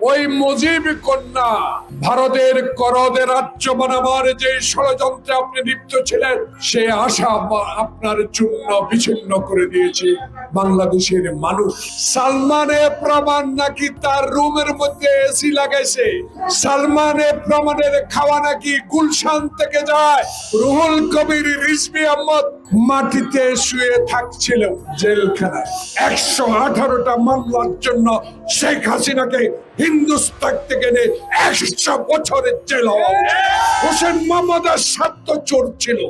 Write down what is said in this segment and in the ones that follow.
ওই মুজিব কন্যা ভারতের করদের রাজ্য বানাবার যে ষড়যন্ত্রে আপনি লিপ্ত ছিলেন, সে আশা আপনার চূর্ণ বিচ্ছিন্ন করে দিয়েছে। বাংলাদেশের মানুষ সালমানে প্রমাণ নাকি তার রুমের মধ্যে এসি লাগাইছে? সালমানে প্রমাণের খাওয়া নাকি গুলশান থেকে যায়? রুহুল কবির রিজবি আহমদ মাটিতে শুয়ে থাকছিল জেলখানায়। একশো আঠারোটা মামলার জন্য শেখ হাসিনাকে হিন্দুস্তান থেকে নিয়ে একশো বছরের জেল হোসেন মোহাম্মদ আসাদ তো চোর ছিল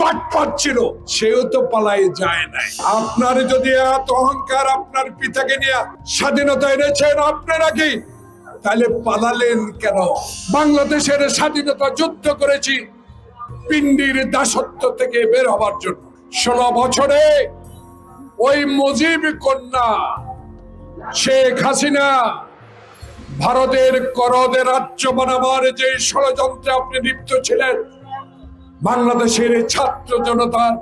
বাট পাচ্ছিল সেও তো পালাই যায় নাই। আপনার যদি এত অহংকার আপনার পিতাকে নিয়ে স্বাধীনতা এনেছেন, আপনারা কি? তাহলে পালালেন কেন? বাংলাদেশের স্বাধীনতা যুদ্ধ করেছি পিন্ডির দাসত্ব থেকে বের হবার জন্য। ষোলো বছরে ওই মুজিব কন্যা, শেখ হাসিনা, ভারতের করদে রাজ্য বানাবার যে ষড়যন্ত্রে আপনি লিপ্ত ছিলেন, বাংলাদেশের ছাত্র জনতার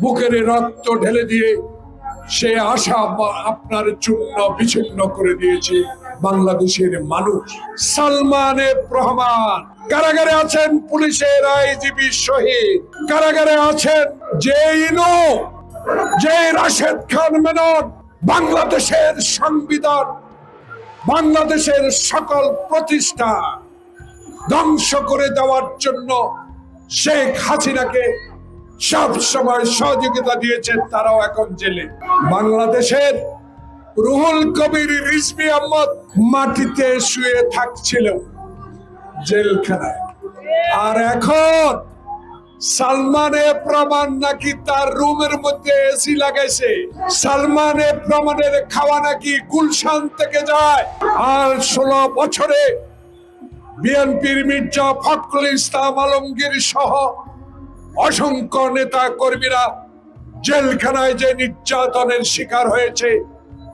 বুকের রক্ত ঢেলে দিয়ে সে আশা আপনার চূর্ণ বিচ্ছিন্ন করে দিয়েছে বাংলাদেশের মানুষ। সালমানে রহমান কারাগারে আছেন পুলিশের আইজিবি শহীদ। কারাগারে আছেন যে ইনো যে রাশেদ খান মেনন, বাংলাদেশের সংবিধান, বাংলাদেশের সকল প্রতিষ্ঠা ধ্বংস করে দেওয়ার জন্য শেখ হাসিনাকে সব সময় সহযোগিতা দিয়েছেন, তারাও এখন জেলে। বাংলাদেশের রুহুল কবির রিজবি আহমদ মাটিতে শুয়ে থাকছিল জেলখানায়। আর এখন সালমানে প্রমাণ নাকি তার রুমের মধ্যে এসি লাগাইছে। সালমানে প্রমাণের খাওয়া নাকি গুলশান থেকে যায়। আর ষোলো বছরে বিএনপির মির্জা ফখরুল ইসলাম আলমগীর সহ অসংখ্য নেতা কর্মীরা জেলখানায় যে নির্যাতনের শিকার হয়েছে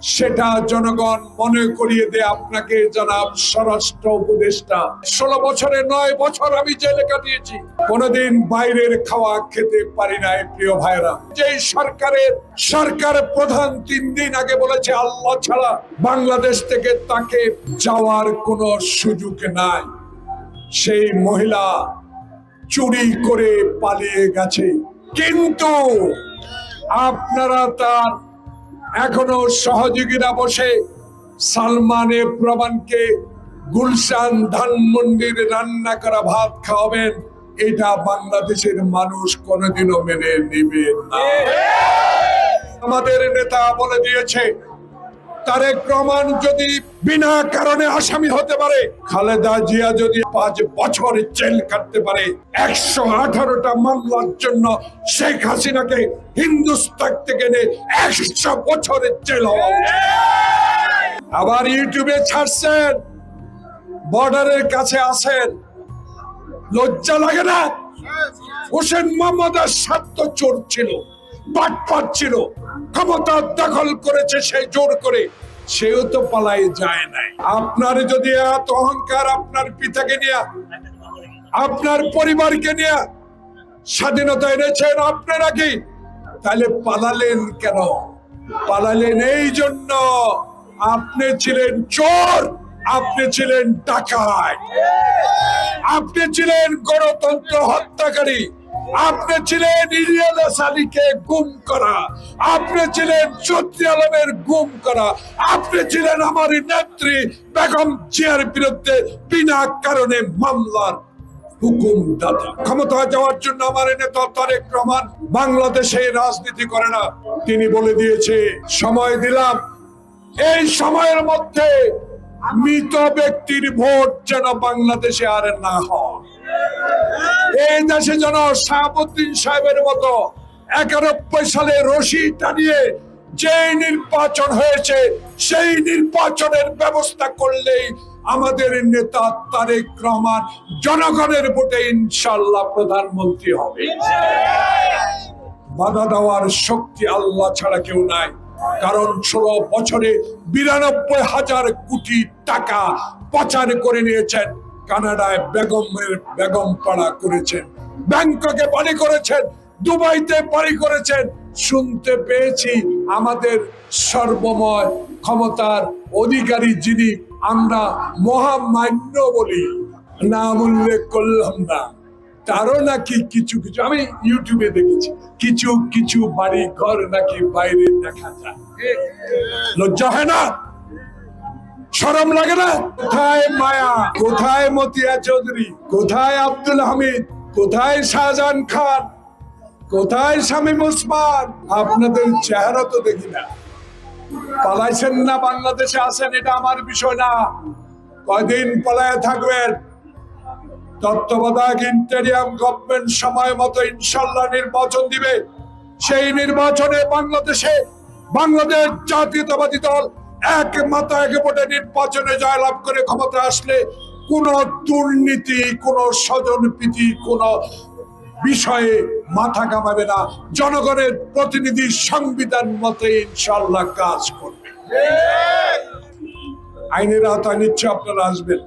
সেটা জনগণ মনে করিয়ে দেয় আপনাকে জনাব স্বরাষ্ট্র উপদেষ্টা। ষোলো বছরে নয় বছর আমি জেলে কাটিয়েছি। কোনোদিন বাইরের খাওয়া খেতে পারি নাই, প্রিয় ভাইরা যে সরকারের, সরকার প্রধান তিন দিন আগে বলেছে, আল্লাহ ছাড়া বাংলাদেশ থেকে তাকে যাওয়ার কোনো সুযোগ নাই। সেই মহিলা চুরি করে পালিয়ে গেছে। কিন্তু আপনারা তার এখনও সহযোগীরা বসে সালমানে প্রমাণকে গুলশান ধানমন্ডির রান্না করা ভাত খাওয়াবেন এটা বাংলাদেশের মানুষ কোনোদিনও মেনে নেবে না। আমাদের নেতা বলে দিয়েছে তারেক রহমান যদি বিনা কারণে আসামি হতে পারে, খালেদা জিয়া যদি পাঁচ বছর জেল কাটতে পারে, একশো আঠারোটা মামলার জন্য শেখ হাসিনাকে হিন্দুস্তান থেকে নিয়ে একশো বছরের জেল হওয়া আবার ইউটিউবে ছাড়ছেন, বর্ডারের কাছে আসেন লজ্জা লাগে না? হোসেন মোহাম্মদ সাত্য চোর ছিল। ক্ষমতা দখল করেছে সেই জোর করে। সেও তো যায় নাই। আপনার যদি এত অহংকার আপনার পিতাকে নিয়ে, আপনার পরিবারকে নিয়ে স্বাধীনতা এনেছেন আপনারা কি তাহলে পালালেন কেন? পালালেন এই জন্য আপনি ছিলেন চোর, আপনি ছিলেন ডাকায় আপনি ছিলেন গণতন্ত্র হত্যাকারী। আপনি ছিলেন আলীকে গুম করা। আপনি ছিলেন চৌধুরী আলমের গুম করা। আপনি ছিলেন আমার নেত্রী বেগম জিয়ার বিরুদ্ধে বিনা কারণে মামলার ক্ষমতা যাওয়ার জন্য আমার তারেক রহমান বাংলাদেশে রাজনীতি করে না। তিনি বলে দিয়েছে, সময় দিলাম। এই সময়ের মধ্যে মৃত ব্যক্তির ভোট যেন বাংলাদেশে আর না হয়। এই দেশে যেন শাহাবুদ্দিন সাহেবের মতো একানব্বই সালে রশি টানিয়ে যে নির্বাচন হয়েছে, সেই নির্বাচনের ব্যবস্থা করলেই আমাদের নেতা তারেক রহমান জনগণের ভোটে ইনশাল্লাহ প্রধানমন্ত্রী হবে। বাধা দেওয়ার শক্তি আল্লাহ ছাড়া কেউ নাই। কারণ ষোলো বছরে বিরানব্বই হাজার কোটি টাকা পাচার করে নিয়েছেন কানাডায় বেগমের বেগম পাড়া করেছেন। ব্যাংককে বাড়ি করেছেন, দুবাইতে বাড়ি করেছেন। শুনতে পেয়েছি আমাদের সর্বময় ক্ষমতার অধিকারী যিনি আমরা মহামান্য বলি। নাম উল্লেখ করলাম না। তারও নাকি কিছু কিছু, আমি ইউটিউবে দেখেছি, কিছু কিছু বাড়ি ঘর নাকি বাইরে দেখা যায়। লজ্জা হয় না? শরম লাগে না? কোথায় মায়া? কোথায় মতিয়া চৌধুরী? কোথায় আব্দুল হামিদ? কোথায় শাহজাহান খান? কোথায় শামীম ওসমান? আপনাদের চেহারা তো দেখি না। পালাইছেন না বাংলাদেশে আছেন, এটা আমার বিষয় না। কয়দিন পলায় থাকবেন? তত্ত্বাবধায়ক ইন্টেরিয়াম গভর্নমেন্ট সময় মতো ইনশাল্লাহ নির্বাচন দিবে। সেই নির্বাচনে বাংলাদেশে বাংলাদেশ জাতীয়তাবাদী দল এক মাথা এক ভোটে নির্বাচনে জয়লাভ করে ক্ষমতা আসলে কোন দুর্নীতি কোন স্বজন প্রীতি কোন বিষয়ে মাথা কামাবে না। জনগণের প্রতিনিধি সংবিধান মতে ইনশাল্লাহ কাজ করবে। আইনের আওতায় নিচ্ছে আপনারা আসবেন।